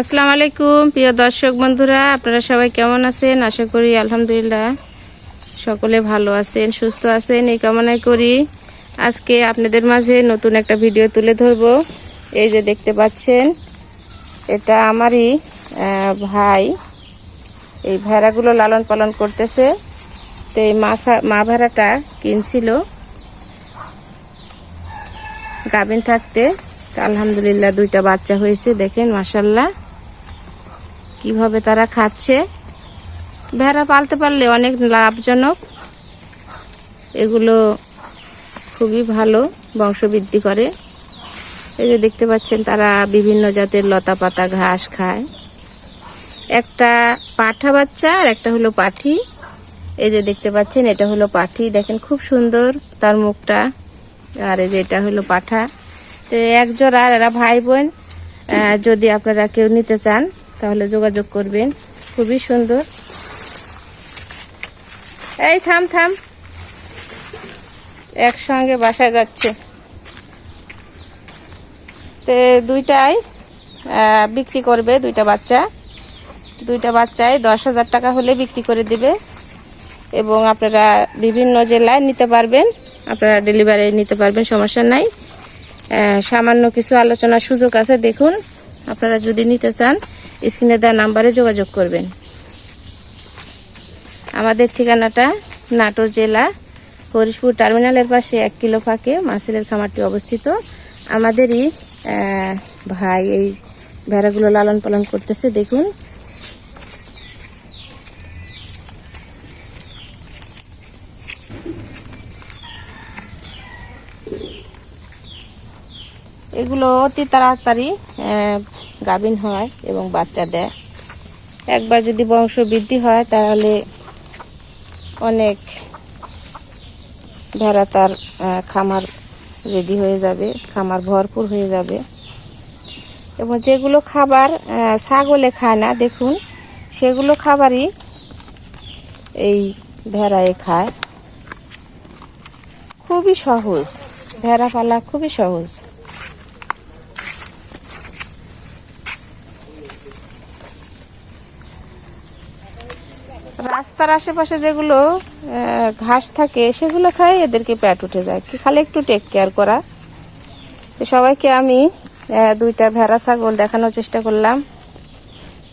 আসসালামু আলাইকুম, প্রিয় দর্শক বন্ধুরা, আপনারা সবাই কেমন আছেন? আশা করি আলহামদুলিল্লাহ সকলে ভালো আছেন, সুস্থ আছেন, এই কামনাই করি। আজকে আপনাদের মাঝে নতুন একটা ভিডিও তুলে ধরব। এই যে দেখতে পাচ্ছেন, এটা আমারই ভাই। এই ভেড়াগুলো লালন পালন করতেছে। তো এই মাছা মা ভেড়াটা কিনছিল গাভিন থাকতে। আলহামদুলিল্লাহ দুইটা বাচ্চা হয়েছে, দেখেন মাসাল্লাহ কীভাবে তারা খাচ্ছে? ভেড়া পালতে পারলে অনেক লাভজনক। এগুলো খুবই ভালো, বংশবৃদ্ধি করে। এই যে দেখতে পাচ্ছেন, তারা বিভিন্ন জাতের লতা পাতা ঘাস খায়। একটা পাঠা বাচ্চা আর একটা হলো পাঠি। এই যে দেখতে পাচ্ছেন, এটা হলো পাঠি। দেখেন, খুব সুন্দর তার মুখটা। আর এই যে এটা হলো পাঠা। তো এক জোড়া আর এরা ভাই বোন যদি আপনারা কেউ নিতে চান তাহলে যোগাযোগ করবেন। খুবই সুন্দর। এই থাম থাম। একসঙ্গে বাসায় যাচ্ছে। তে দুইটাই বিক্রি করবে দুইটা বাচ্চা। দুইটা বাচ্চায় দশ হাজার টাকা হলে বিক্রি করে দিবে। এবং আপনারা বিভিন্ন জেলায় নিতে পারবেন। আপনারা ডেলিভারি নিতে পারবেন, সমস্যা নাই। সামান্য কিছু আলোচনার সুযোগ আছে, দেখুন। আপনারা যদি নিতে চান স্ক্রিনে দেওয়া নাম্বারে যোগাযোগ করবেন। আমাদের ঠিকানাটা নাটোর জেলা, হরিশপুর টার্মিনালের পাশে এক কিলো ফাঁকে মাসিলের খামারটি অবস্থিত। আমাদেরই ভাই এই ভেড়াগুলো লালন পালন করতেছে, দেখুন। এগুলো অতি তাড়াতাড়ি গাভিন হয় এবং বাচ্চা দেয়। একবার যদি বংশ বৃদ্ধি হয়, তাহলে অনেক ভেড়া তার খামার রেডি হয়ে যাবে, খামার ভরপুর হয়ে যাবে। এবং যেগুলো খাবার ছাগলে খায় না, দেখুন, সেগুলো খাবারই এই ভেড়ায় খায়। খুবই সহজ ভেড়া পালা খুবই সহজ। রাস্তার আশেপাশে যেগুলো ঘাস থাকে, সেগুলো খায়, এদেরকে পেট উঠে যায়। কি খালি একটু টেক কেয়ার করা। সবাইকে আমি দুইটা ভেড়া, ছাগল দেখানোর চেষ্টা করলাম।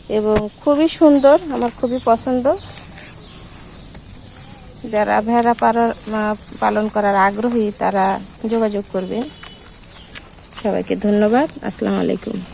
এবং খুবই সুন্দর, আমার খুবই পছন্দ। যারা ভেড়া পালন করার আগ্রহী, তারা যোগাযোগ করবেন। সবাইকে ধন্যবাদ। আসসালামু আলাইকুম।